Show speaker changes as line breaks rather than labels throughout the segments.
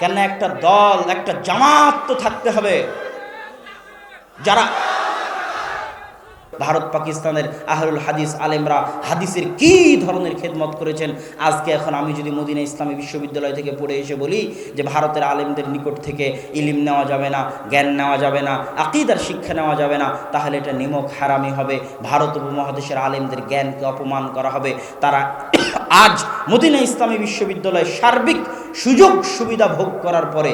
কেন একটা দল, একটা জামাত তো থাকতে হবে। যারা ভারত পাকিস্তানের আহরুল হাদিস আলেমরা হাদিসের কি ধরনের খেদমত করেছেন? আজকে এখন আমি যদি মদিনা ইসলামী বিশ্ববিদ্যালয় থেকে পড়ে এসে বলি যে ভারতের আলেমদের নিকট থেকে ইলিম নেওয়া যাবে না, জ্ঞান নেওয়া যাবে না, আকিদার শিক্ষা নেওয়া যাবে না, তাহলে এটা নিমক হারামি হবে। ভারত উপমহাদেশের আলেমদের জ্ঞানকে অপমান করা হবে। তারা আজ মদিনা ইসলামী বিশ্ববিদ্যালয়ে সার্বিক সুযোগ সুবিধা ভোগ করার পরে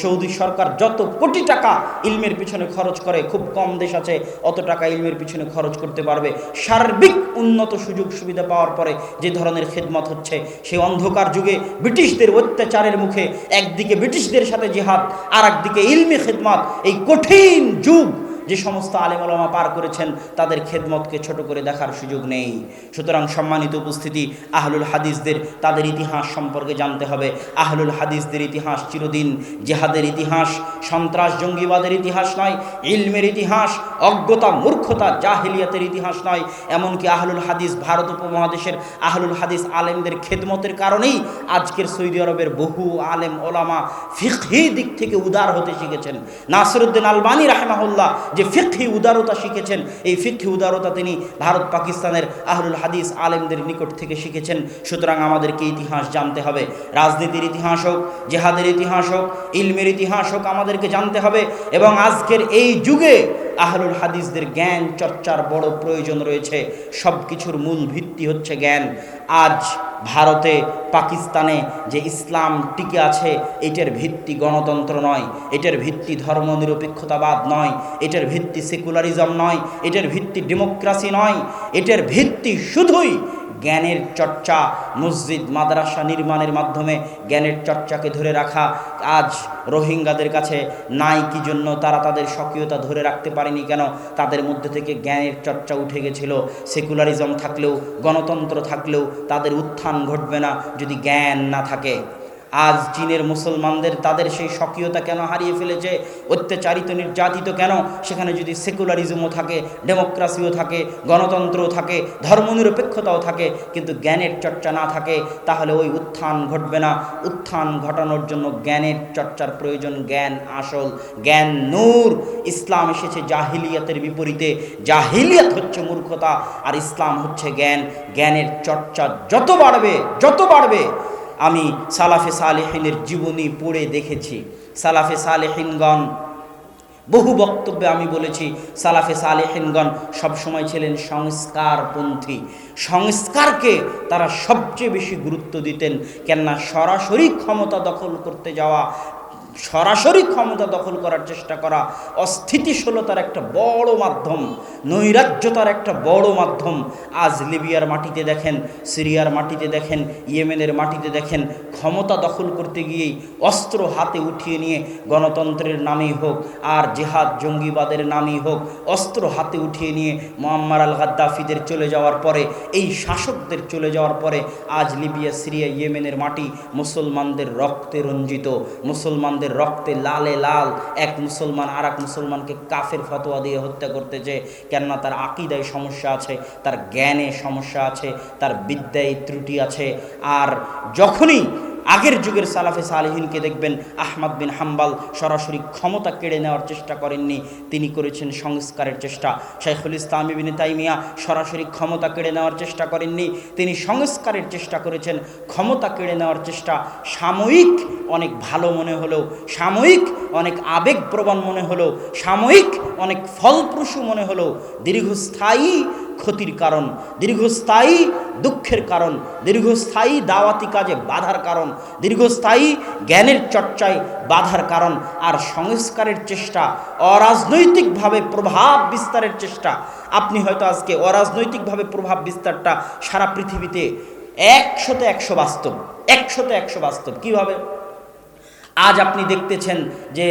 সৌদি সরকার যত কোটি টাকা ইলমের পিছনে খরচ করে, খুব কম দেশ আছে, অত টাকা ইলমের পিছনে খরচ করতে পারবে। সার্বিক উন্নত সুযোগ সুবিধা পাওয়ার পরে যে ধরনের খেদমত হচ্ছে, সেই অন্ধকার যুগে ব্রিটিশদের অত্যাচারের মুখে একদিকে ব্রিটিশদের সাথে জেহাদ আর একদিকে ইলমি খেদমত। এই কঠিন যুগ যে সমস্ত আলেমলামা পার করেছেন, তাদের খেদমতকে ছোট করে দেখার সুযোগ নেই। সুতরাং সম্মানিত উপস্থিতি, আহলুল হাদিসদের, তাদের ইতিহাস সম্পর্কে জানতে হবে। আহলুল হাদিসদের ইতিহাস চিরদিন, জেহাদের ইতিহাস, সন্ত্রাস, জঙ্গিবাদের ইতিহাস নয়, ইলমের ইতিহাস, অজ্ঞতা, মূর্খতা, জাহিলিয়াতের ইতিহাস নয়। এমনকি আহলুল হাদিস ভারত উপমহাদেশের আহলুল হাদিস আলেমদের খেদমতের কারণেই আজকের সৌদি আরবের বহু আলেম ওলামা ফিকহি দিক থেকে উদার হতে শিখেছেন। নাসরুদ্দিন আলবানী রাহেমাহুল্লাহ যে ফিক্ষি উদারতা শিখেছেন, এই ফিক্ষি উদারতা তিনি ভারত পাকিস্তানের আহরুল হাদিস আলেমদের নিকট থেকে শিখেছেন। সুতরাং আমাদেরকে ইতিহাস জানতে হবে। রাজনীতির ইতিহাস হোক, জেহাদের ইতিহাস হোক, ইলমের ইতিহাস হোক আমাদেরকে জানতে হবে এবং আজকের এই যুগে আহলুল হাদিসদের জ্ঞান, চর্চার বড় প্রয়োজন রয়েছে। সব কিছুর মূল ভিত্তি হচ্ছে জ্ঞান। আজ ভারতে পাকিস্তানে যে ইসলাম টিকে আছে, এটার ভিত্তি গণতন্ত্র নয়। এটার ভিত্তি ধর্মনিরপেক্ষতাবাদ নয়। এটার ভিত্তি সেকুলারিজম নয়। এটার ভিত্তি ডেমোক্রাসি নয়। এটার ভিত্তি শুধুই জ্ঞানের চর্চা, মসজিদ, মাদ্রাসা নির্মাণের মাধ্যমে জ্ঞানের চর্চাকে ধরে রাখা। আজ রোহিঙ্গাদের কাছে নাই কি জন্য? তারা তাদের সক্রিয়তা ধরে রাখতে পারেনি কেন? তাদের মধ্যে থেকে জ্ঞানের চর্চা উঠে গেছিল। সেকুলারিজম থাকলেও, গণতন্ত্র থাকলেও তাদের উত্থান ঘটবে না যদি জ্ঞান না থাকে। আজ চীনের মুসলমানদের তাদের সেই স্বকীয়তা কেন হারিয়ে ফেলেছে? অত্যাচারিত, নির্যাতিত কেন? সেখানে যদি সেকুলারিজমও থাকে, ডেমোক্রাসিও থাকে, গণতন্ত্রও থাকে, ধর্মনিরপেক্ষতাও থাকে, কিন্তু জ্ঞানের চর্চা না থাকে, তাহলে ওই উত্থান ঘটবে না। উত্থান ঘটানোর জন্য জ্ঞানের চর্চার প্রয়োজন জ্ঞান আসল, জ্ঞান নূর। ইসলাম এসেছে জাহিলিয়াতের বিপরীতে। জাহিলিয়াত হচ্ছে মূর্খতা, আর ইসলাম হচ্ছে জ্ঞান। জ্ঞানের চর্চা যত বাড়বে যত বাড়বে আমি সালাফে সালেহিনের জীবনী পড়ে দেখেছি। সালাফে সালেহিনগণ, বহু বক্তব্যে আমি বলেছি, সালাফে সালেহিনগণ সবসময় ছিলেন সংস্কারপন্থী। সংস্কারকে তারা সবচেয়ে বেশি গুরুত্ব দিতেন, কেননা সরাসরি ক্ষমতা দখল করতে যাওয়া সরাসরি ক্ষমতা দখল করার চেষ্টা করা, অস্থিতিশীলতার একটা বড় মাধ্যম, নৈরাজ্যতার একটা বড় মাধ্যম। আজ লিবিয়ার মাটিতে দেখেন, সিরিয়ার মাটিতে দেখেন, ইয়েমেনের মাটিতে দেখেন, ক্ষমতা দখল করতে গিয়েই অস্ত্র হাতে উঠিয়ে নিয়ে গণতন্ত্রের নামেই হোক, আর জেহাদ জঙ্গিবাদের নামেই হোক, অস্ত্র হাতে উঠিয়ে নিয়ে মোয়াম্মার আল গাদ্দাফিদের চলে যাওয়ার পরে, এই শাসকদের চলে যাওয়ার পরে আজ লিবিয়া, সিরিয়া, ইয়েমেনের মাটি মুসলমানদের রক্তে রঞ্জিত। মুসলমানদের মুসলমানদের রক্তে লালে লাল এক মুসলমান আর এক মুসলমানকে কাফের ফতোয়া দিয়ে হত্যা করতে যে, কেননা তার আকিদায় সমস্যা আছে, তার জ্ঞানে সমস্যা আছে, তার বিদ্যায় ত্রুটি আছে। আর যখনই আগের যুগের সালাফে সালেহিনকে দেখবেন আহমদ বিন হাম্বাল সরাসরি ক্ষমতা কেড়ে নেওয়ার চেষ্টা করেননি। তিনি করেছেন সংস্কারের চেষ্টা। শাইখুল ইসলাম বিন তাইমিয়া সরাসরি ক্ষমতা কেড়ে নেওয়ার চেষ্টা করেননি। তিনি সংস্কারের চেষ্টা করেছেন, ক্ষমতা কেড়ে নেওয়ার চেষ্টা। সাময়িক অনেক ভালো মনে হলেও সাময়িক অনেক আবেগপ্রবণ মনে হলেও সাময়িক অনেক ফলপ্রসূ মনে হলেও দীর্ঘস্থায়ী ক্ষতির কারণ, দীর্ঘস্থায়ী দুঃখের কারণ, দীর্ঘস্থায়ী দাওয়াতি কাজে বাধার কারণ, দীর্ঘস্থায়ী জ্ঞানের চর্চায় বাধার কারণ আর সংস্কারের চেষ্টা, অরাজনৈতিকভাবে প্রভাব বিস্তারের চেষ্টা। আপনি হয়তো আজকে অরাজনৈতিকভাবে প্রভাব বিস্তারটা সারা পৃথিবীতে একশোতে একশো বাস্তব, একশোতে একশো বাস্তব। কীভাবে? আজ আপনি দেখতেছেন যে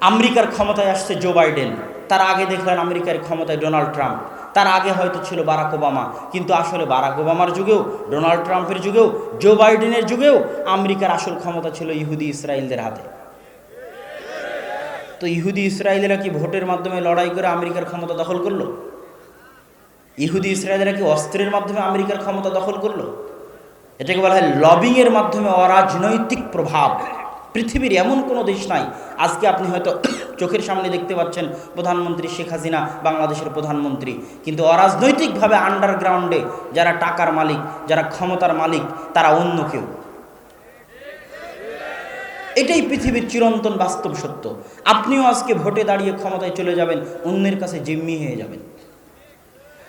আমেরিকার ক্ষমতায় আসছে জো বাইডেন। তার আগে দেখলেন আমেরিকার ক্ষমতায় ডোনাল্ড ট্রাম্প। তার আগে হয়তো ছিল বারাক ওবামা। কিন্তু আসলে বারাক ওবামার যুগেও, ডোনাল্ড ট্রাম্পের যুগেও, জো বাইডেনের যুগেও আমেরিকার আসল ক্ষমতা ছিল ইহুদি ইসরায়েলদের হাতে। তো ইহুদি ইসরায়েলেরা কি ভোটের মাধ্যমে লড়াই করে আমেরিকার ক্ষমতা দখল করল? ইহুদি ইসরায়েলেরা কি অস্ত্রের মাধ্যমে আমেরিকার ক্ষমতা দখল করল? এটাকে বলা হয় লবিংয়ের মাধ্যমে অরাজনৈতিক প্রভাব। পৃথিবীর এমন কোনো দেশ নাই। আজকে আপনি হয়তো চোখের সামনে দেখতে পাচ্ছেন প্রধানমন্ত্রী শেখ হাসিনা বাংলাদেশের প্রধানমন্ত্রী। কিন্তু অরাজনৈতিকভাবে আন্ডারগ্রাউন্ডে যারা টাকার মালিক, যারা ক্ষমতার মালিক, তারা অন্য কেউ। এটাই পৃথিবীর চিরন্তন বাস্তব সত্য। আপনিও আজকে ভোটে দাঁড়িয়ে ক্ষমতায় চলে যাবেন, অন্যের কাছে জিম্মি হয়ে যাবেন।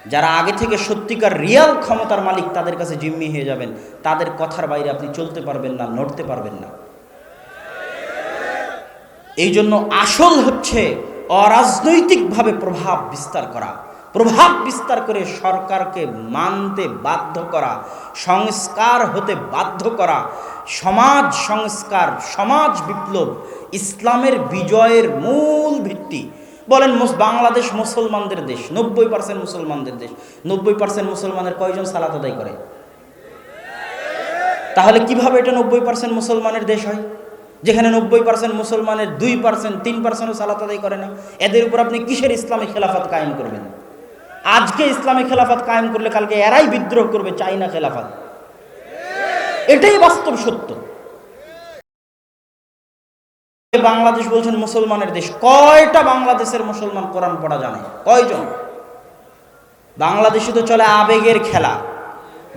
যারা আগে থেকে সত্যিকার রিয়াল ক্ষমতার মালিক, তাদের কাছে জিম্মি হয়ে যাবেন। তাদের কথার বাইরে আপনি চলতে পারবেন না, নড়তে পারবেন না। এই জন্য আসল হচ্ছে অরাজনৈতিকভাবে প্রভাব বিস্তার করা, প্রভাব বিস্তার করে সরকারকে মানতে বাধ্য করা, সংস্কার হতে বাধ্য করা, সমাজ সংস্কার, সমাজ বিপ্লব, ইসলামের বিজয়ের মূল ভিত্তি। বলেন বাংলাদেশ মুসলমানদের দেশ, নব্বই পার্সেন্ট মুসলমানদের দেশ, নব্বই পার্সেন্ট মুসলমানের কয়জন সালাত আদায় করে? তাহলে কীভাবে এটা নব্বই পার্সেন্ট মুসলমানের দেশ হয়? যেখানে নব্বই পার্সেন্ট মুসলমানের, দুই পার্সেন্ট তিন পার্সেন্টও সালাত আদায় করে না। এদের উপর আপনি কিসের ইসলামী খেলাফত কায়েম করবেন? আজকে ইসলামী খেলাফত কায়েম করলে কালকে এরাই বিদ্রোহ করবে, চাইনা খেলাফত। এটাই বাস্তব সত্য। বাংলাদেশ বলছেন মুসলমানের দেশ। কয়টা বাংলাদেশের মুসলমান কোরআন পড়া জানে? কয়জন? বাংলাদেশে তো চলে আবেগের খেলা।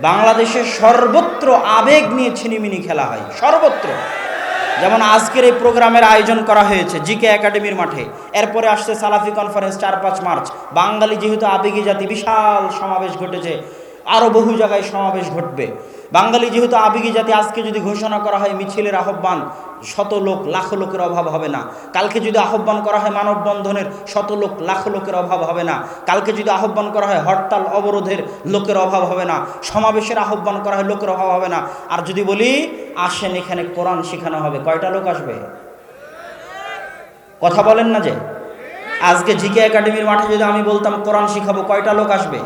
বাংলাদেশে সর্বত্র আবেগ নিয়ে ছিনিমিনি খেলা হয়। সর্বত্র। যেমন আজকের এই প্রোগ্রামের আয়োজন করা হয়েছে জিকে একাডেমির মাঠে। এরপরে আসছে সালাফি কনফারেন্স চার পাঁচ মার্চ। বাঙালি যেহেতু আবেগী জাতি, বিশাল সমাবেশ ঘটেছে। আরও বহু জায়গায় সমাবেশ ঘটবে। বাঙালি যেহেতু আবেগী জাতি, আজকে যদি ঘোষণা করা হয় মিছিলের আহ্বান, শত লোক, লাখ লোকের অভাব হবে না। কালকে যদি আহ্বান করা হয় মানববন্ধনের, শত লোক, লাখ লোকের অভাব হবে না। কালকে যদি আহ্বান করা হয় হরতাল অবরোধের, লোকের অভাব হবে না। সমাবেশের আহ্বান করা হয় লোকের অভাব হবে না। আর যদি বলি, আসেন এখানে, কোরআন শেখানো হবে। কয়টা লোক আসবে? কথা বলেন না যে? আজকে জিকে একাডেমির মাঠে যদি আমি বলতাম, কোরআন শিখাবো, কয়টা লোক আসবে?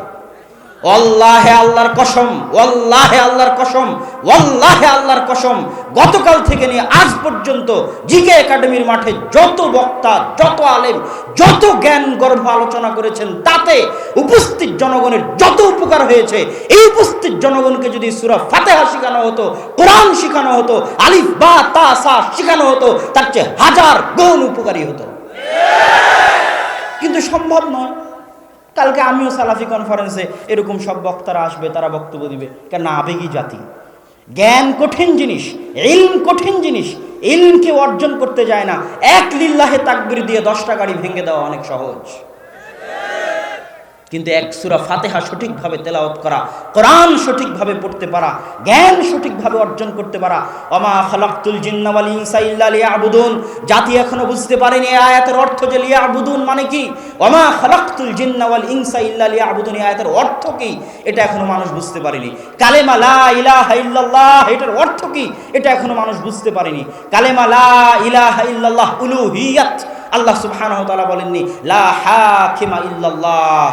অল্লাহে আল্লাহর কসম, ওয়াল্লাহে আল্লাহর কসম, ওয়াল্লাহে আল্লাহর কসম। গতকাল থেকে নিয়ে আজ পর্যন্ত জিকে একাডেমির মাঠে যত বক্তা, যত আলেম, যত জ্ঞান গর্ভ আলোচনা করেছেন, তাতে উপস্থিত জনগণের যত উপকার হয়েছে, এই উপস্থিত জনগণকে যদি সুরা ফাতেহা শেখানো হতো, কোরআন শেখানো হতো, আলিফ, বা, তা, সা শেখানো হতো, তার চেয়ে হাজার গুণ উপকারী হতো। কিন্তু সম্ভব নয়। কালকে আমিও সালাফি কনফারেন্সে এরকম সব বক্তারা আসবে, তারা বক্তব্য দিবে। কেন আবেগী জাতি। জ্ঞান কঠিন জিনিস, ইলম কঠিন জিনিস, ইলমকে অর্জন করতে যায় না। এক লিল্লাহে তাকবির দিয়ে দশটা গাড়ি ভেঙে দেওয়া অনেক সহজ। কিন্তু এক সুরা ফাতেহা সঠিকভাবে তেলাওয়াত করা, কোরআন সঠিকভাবে পড়তে পারা, জ্ঞান সঠিকভাবে অর্জন করতে পারা অমা খালাক্তুল জিন্নাওয়াল ইনসা ইল্লা জাতি এখনও বুঝতে পারেনি আয়াতের অর্থ যে লিয়াবুদুন মানে কি? অমা খালাক্তুল জিন্নাওয়াল ইনসা ইল্লা লিয়াবুদুন আয়াতের অর্থ কি? এটা এখনও মানুষ বুঝতে পারেনি। কালেমা লা এটার অর্থ কি? এটা এখনও মানুষ বুঝতে পারেনি। কালেমা লা ইলাহা ইল্লাল্লাহ উলুহিয়াত আল্লাহ সুবহানাহু ওয়া তাআলা বলেননি, লা ইল্লাল্লাহ।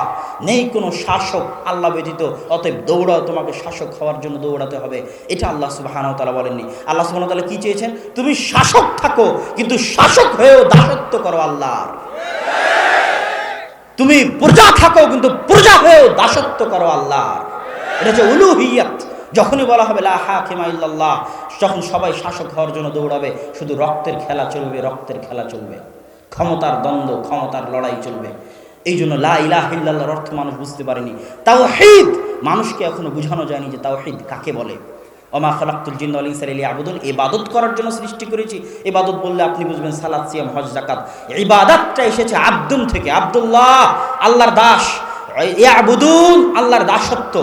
নেই কোনো শাসক আল্লাহ ব্যতীত, অতএব দৌড়াও, তোমাকে শাসক হওয়ার জন্য দৌড়াতে হবে। এটা আল্লাহ সুবাহানাও তালা বলেননি। আল্লাহ সুবাহ তালা কি চেয়েছেন? তুমি শাসক থাকো, কিন্তু শাসক হয়েও দাসত্ব করো আল্লাহর। তুমি প্রজা থাকো, কিন্তু প্রজা হয়েও দাসত্ব করো আল্লাহ এটা হচ্ছে উলুহিয়াত। যখনই বলা হবে, লা হাকিমা ইল্লাল্লাহ যখন সবাই শাসক হওয়ার জন্য দৌড়াবে। শুধু রক্তের খেলা চলবে, রক্তের খেলা চলবে। ক্ষমতার দ্বন্দ্ব, ক্ষমতার লড়াই চলবে। এই জন্য লা ইলাহ অর্থ মানুষ বুঝতে পারেনি। তাও হেদ মানুষকে এখনও বোঝানো যায়নি যে তাও হিদ কাকে বলে। অমা খলাক্তুল জিন্দ আলী সালি আবুদুল ইবাদত করার জন্য সৃষ্টি করেছি। ইবাদত বললে আপনি বুঝবেন সালাদ সিয়াম, হজ জাকাত ইবাদতটা এসেছে আব্দুল থেকে। আবদুল্লাহ, আল্লাহর দাস। আবুদুল আল্লাহর দাসত্ব।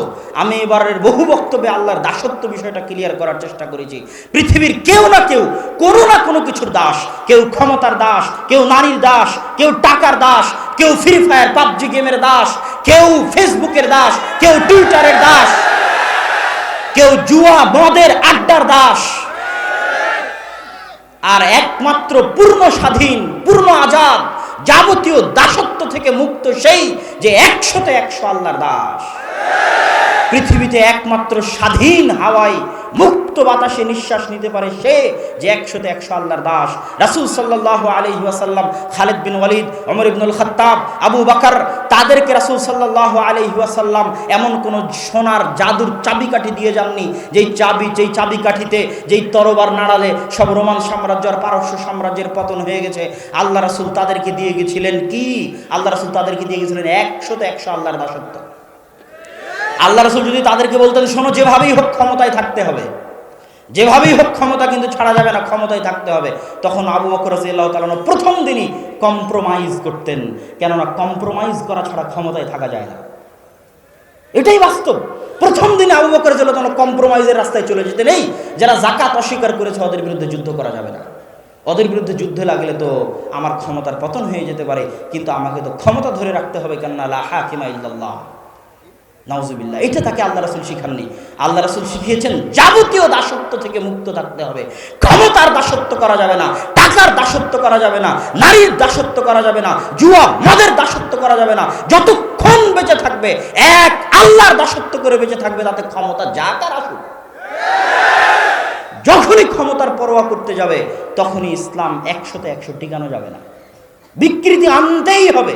আমি এবারের বহু বক্তব্যে আল্লাহর দাসত্ব বিষয়টা ক্লিয়ার করার চেষ্টা করেছি। পৃথিবীর কেউ না কেউ, কোনো না কোনো কিছুর দাস। কেউ ক্ষমতার দাস, কেউ নারীর দাস, কেউ টাকার দাস, কেউ ফ্রি ফায়ার পাবজি গেমের দাস, কেউ ফেসবুকের দাস, কেউ টুইটারের দাস, কেউ জুয়া মদের আড্ডার দাস। আর একমাত্র পূর্ণ স্বাধীন, পূর্ণ আজাদ যাবতীয় দাসত্ব থেকে মুক্ত সেই যে একশোতে একশো আল্লাহর দাস। পৃথিবীতে একমাত্র স্বাধীন হাওয়ায় মুক্ত বাতাসে নিঃশ্বাস নিতে পারে সে যে একশোতে একশো আল্লাহর দাস। রাসুল সাল্লাহ আলহি ওয়াসাল্লাম, খালেদ বিন ওয়ালিদ অমর ইবনুল খত্তাব, আবু বাকর, তাদেরকে রাসুল সাল্লাহ আলহি ওয়াসাল্লাম এমন কোন সোনার জাদুর চাবিকাঠি দিয়ে যাননি, যেই চাবি, যেই চাবিকাঠিতে, যেই তরবার নাড়ালে সব রোমান সাম্রাজ্য আর পারস্য সাম্রাজ্যের পতন হয়ে গেছে। আল্লাহ রাসুল তাদেরকে দিয়ে গেছিলেন কি? আল্লাহ রাসুল তাদেরকে দিয়ে গেছিলেন একশোতে একশো আল্লাহর দাসত্ব। আল্লাহ রসুল যদি তাদেরকে বলতেন, শোনো, যেভাবেই হোক ক্ষমতায় থাকতে হবে। যেভাবেই হোক ক্ষমতা কিন্তু ছাড়া যাবে না, ক্ষমতায় থাকতে হবে। তখন আবু বকর রাজিয়াল্লাহ তালানো প্রথম দিনই কম্প্রোমাইজ করতেন। কেননা কম্প্রোমাইজ করা ছাড়া ক্ষমতায় থাকা যায় না। এটাই বাস্তব। প্রথম দিনে আবু বকর রাজিয়াল্লাহ কম্প্রোমাইজের রাস্তায় চলে যেতেন। এই যারা জাকাত অস্বীকার করেছে, ওদের বিরুদ্ধে যুদ্ধ করা যাবে না। ওদের বিরুদ্ধে যুদ্ধে লাগলে তো আমার ক্ষমতার পতন হয়ে যেতে পারে। কিন্তু আমাকে তো ক্ষমতা ধরে রাখতে হবে, কেননা লা হাকিমা ইল্লাল্লাহ। নাউজুবিল্লাহ, এটা তাকে আল্লাহ রাসুল শিখাননি। আল্লাহ রাসুল শিখিয়েছেন, যাবতীয় দাসত্ব থেকে মুক্ত থাকতে হবে। ক্ষমতার দাসত্ব করা যাবে না, টাকার দাসত্ব করা যাবে না, নারীর দাসত্ব করা যাবে না জুয়া মদের দাসত্ব করা যাবে না। যতক্ষণ বেঁচে থাকবে, এক আল্লাহর দাসত্ব করে বেঁচে থাকবে, তাতে ক্ষমতা যা তার আসুক। যখনই ক্ষমতার পরোয়া করতে যাবে, তখনই ইসলাম একশোতে একশো টিকানো যাবে না। বিকৃতি আনতেই হবে।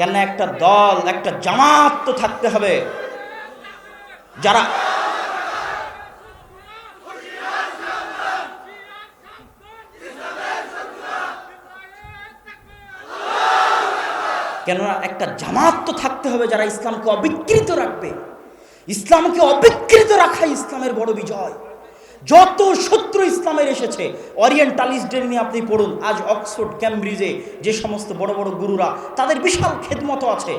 কেন একটা দল, একটা জামাত তো থাকতে হবে। যারা কেননা একটা জামাত তো থাকতে হবে যারা ইসলামকে অবিকৃত রাখবে। ইসলামকে অবিকৃত রাখাই ইসলামের বড় বিজয়। যত শত্রু ইসলামের এসেছে অরিয়েন্টালিস্টদের নিয়ে আপনি পড়ুন। আজ অক্সফোর্ড ক্যামব্রিজে যে সমস্ত বড় বড় গুরুরা, তাদের বিশাল খেদমত আছে।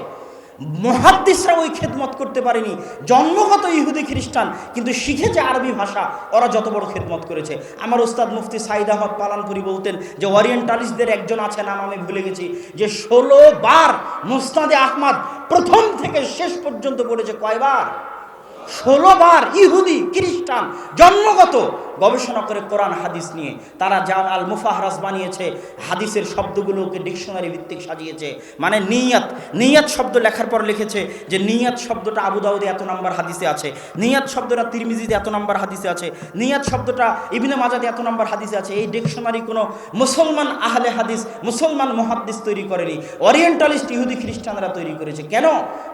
মহাদ্দিসরা ওই খেদমত করতে পারেনি। জন্মগত ইহুদি খ্রিস্টান, কিন্তু শিখেছে আরবি ভাষা। ওরা যত বড় খেদমত করেছে। আমার ওস্তাদ মুফতি সাইদ আহমদ পালানপুরি বলতেন যে ওরিয়েন্টালিস্টদের একজন আছে নাম আমি ভুলে গেছি, যে ষোলো বার মুস্তাদে আহমদ প্রথম থেকে শেষ পর্যন্ত পড়েছে কয়বার? ষোলো বার ইহুদি খ্রিস্টান জন্মগত গবেষণা করে কোরআন, হাদিস নিয়ে। তারা যা আল মুফাহরাস বানিয়েছে, হাদিসের শব্দগুলোকে ডিকশনারি ভিত্তিক সাজিয়েছে। মানে নিয়াত নিয়াত শব্দ লেখার পর লিখেছে যে নিয়াত শব্দটা আবু দাউদে এত নাম্বার হাদিসে আছে, নিয়াত শব্দটা তিরমিজিতে এত নাম্বার হাদিসে আছে, নিয়াত শব্দটা ইবনে মাজাদে এত নাম্বার হাদিসে আছে। এই ডিকশনারি কোনো মুসলমান আহলে হাদিস, মুসলমান মহাদ্দিস তৈরি করেনি। ওরিয়েন্টালিস্ট ইহুদি খ্রিস্টানরা তৈরি করেছে। কেন?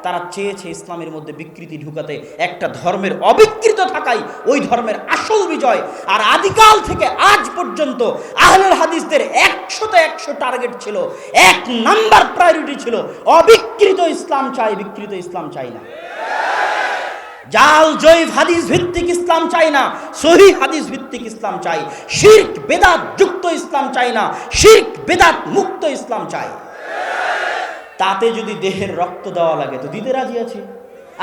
তারা চেয়েছে ইসলামের মধ্যে বিকৃতি ঢুকাতে, একটা ধর্মের অবিকৃত থাকাই ওই ধর্মের আসল বিজয়। আর আদিকাল থেকে আজ পর্যন্ত আহলের হাদিসদের একশোতে একশো টার্গেট ছিল। এক নাম্বার প্রায়োরিটি ছিল, অবিকৃত ইসলাম চাই, বিকৃত ইসলাম চাই না। জাল, জৈব হাদিস ভিত্তিক ইসলাম চাই না, সহি হাদিস ভিত্তিক ইসলাম চাই। শির্ক, বেদাত যুক্ত ইসলাম চাই না, শির্ক, বেদাত মুক্ত ইসলাম চাই। তাতে যদি দেহের রক্ত দেওয়া লাগে, তো দিতে রাজি আছে?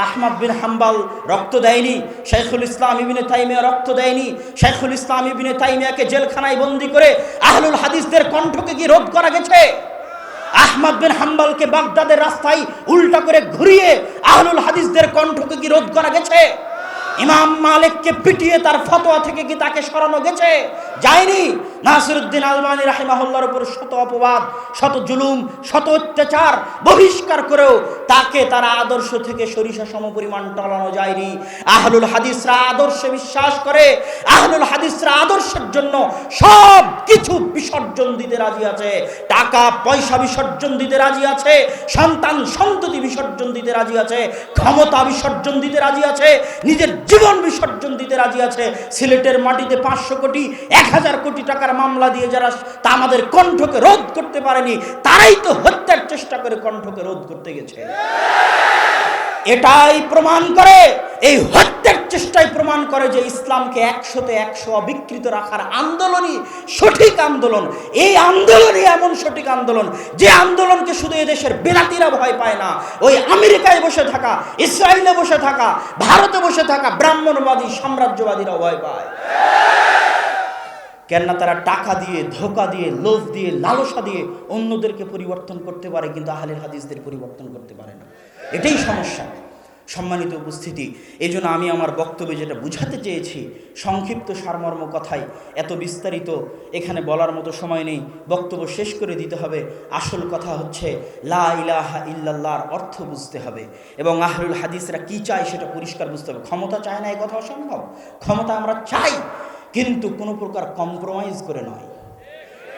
আহমদ বিন হাম্বাল রক্ত দেয়নি, শেখুল ইসলাম ইবিনে তাইমিয়া রক্ত দেয়নি, শেখুল ইসলাম ইবিনে তাইমিয়াকে জেলখানায় বন্দি করে আহলুল হাদিসদের কণ্ঠকে কি রোধ করা গেছে? আহমদ বিন হাম্বালকে বাগদাদের রাস্তায় উল্টা করে ঘুরিয়ে আহলুল হাদিসদের কণ্ঠকে কি রোধ করা গেছে? ইমাম মালিককে পিটিয়ে তার ফতোয়া থেকে কি তাকে সরানো গেছে? যায়নি। নাসিরুদ্দিন আলমানি রাহিমাহুল্লার উপর শত অপবাদ, শত জুলুম, শত অত্যাচার বহিষ্কার করেও তাকে তার আদর্শ থেকে সরিষা সমপরিমাণ টলানো যায়নি। আহলুল হাদিসরা আদর্শে বিশ্বাস করে। আহলুল হাদিসরা আদর্শের জন্য সব কিছু বিসর্জন দিতে রাজি আছে। টাকা, পয়সা বিসর্জন দিতে রাজি আছে। সন্তান সন্ততি বিসর্জন দিতে রাজি আছে। ক্ষমতা বিসর্জন দিতে রাজি আছে। নিজের জীবন বিসর্জন দিতে রাজি আছে। সিলেটের মাটিতে পাঁচশো কোটি, এক হাজার কোটি টাকার মামলা দিয়ে যারা তা আমাদের কণ্ঠকে রোধ করতে পারেনি, তারাই তো হত্যার চেষ্টা করে কণ্ঠকে রোধ করতে গেছে। এটাই প্রমাণ করে, এই হত্যার চেষ্টাই প্রমাণ করে যে ইসলামকে একশোতে একশো অবিকৃত রাখার আন্দোলনই সঠিক আন্দোলন। এই আন্দোলনই এমন সঠিক আন্দোলন, যে আন্দোলনকে শুধু এদেশের বেলাতিরা ভয় পায় না। ওই আমেরিকায় বসে থাকা, ইসরায়েলে বসে থাকা, ভারতে বসে থাকা ব্রাহ্মণবাদী সাম্রাজ্যবাদীরা ভয় পায়। কেননা তারা টাকা দিয়ে, ধোকা দিয়ে, লোভ দিয়ে, লালসা দিয়ে অন্যদেরকে পরিবর্তন করতে পারে, কিন্তু আহলের হাদিসদের পরিবর্তন করতে পারে না। এটাই সমস্যা। সম্মানিত উপস্থিতি। এই জন্য আমি আমার বক্তব্যে যেটা বুঝাতে চেয়েছি, সংক্ষিপ্ত সারমর্ম কথায় এত বিস্তারিত এখানে বলার মতো সময় নেই। বক্তব্য শেষ করে দিতে হবে। আসল কথা হচ্ছে, লা ইলাহা ইল্লাল্লাহর অর্থ বুঝতে হবে। এবং আহরুল হাদিসরা কি চায় সেটা পরিষ্কার বুঝতে হবে। ক্ষমতা চায় না এই কথা অসম্ভব। ক্ষমতা আমরা চাই, কিন্তু কোনো প্রকার কম্প্রোমাইজ করে নয়।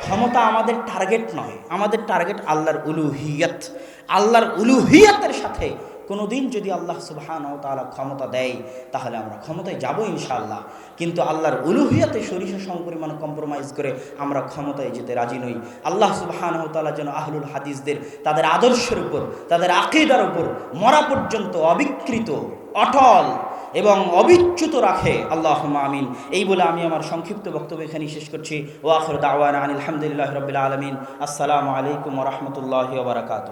ক্ষমতা আমাদের টার্গেট নয়। আমাদের টার্গেট আল্লাহর উলুহিয়ত। আল্লাহর উলুহিয়তের সাথে কোনো দিন যদি আল্লাহ সুবহান ও তাআলা ক্ষমতা দেয়, তাহলে আমরা ক্ষমতায় যাব ইনশাআল্লাহ। কিন্তু আল্লাহর উলুহিয়াতে সরিষা সমপরিমাণ কম্প্রোমাইজ করে আমরা ক্ষমতায় যেতে রাজি নই। আল্লাহ সুবহান ও তালা যেন আহলুল হাদিসদের, তাদের আদর্শের উপর, তাদের আকিদার উপর মরা পর্যন্ত অবিকৃত, অটল এবং অবিচ্যুত রাখে। আল্লাহ আমিন। এই বলে আমি আমার সংক্ষিপ্ত বক্তব্য এখানে শেষ করছি। ও আখর দাওয়ান আলহামদুলিল্লাহ রবিল আলমিন। আসসালামু আলাইকুম রহমতুল্লাহ বারাকাত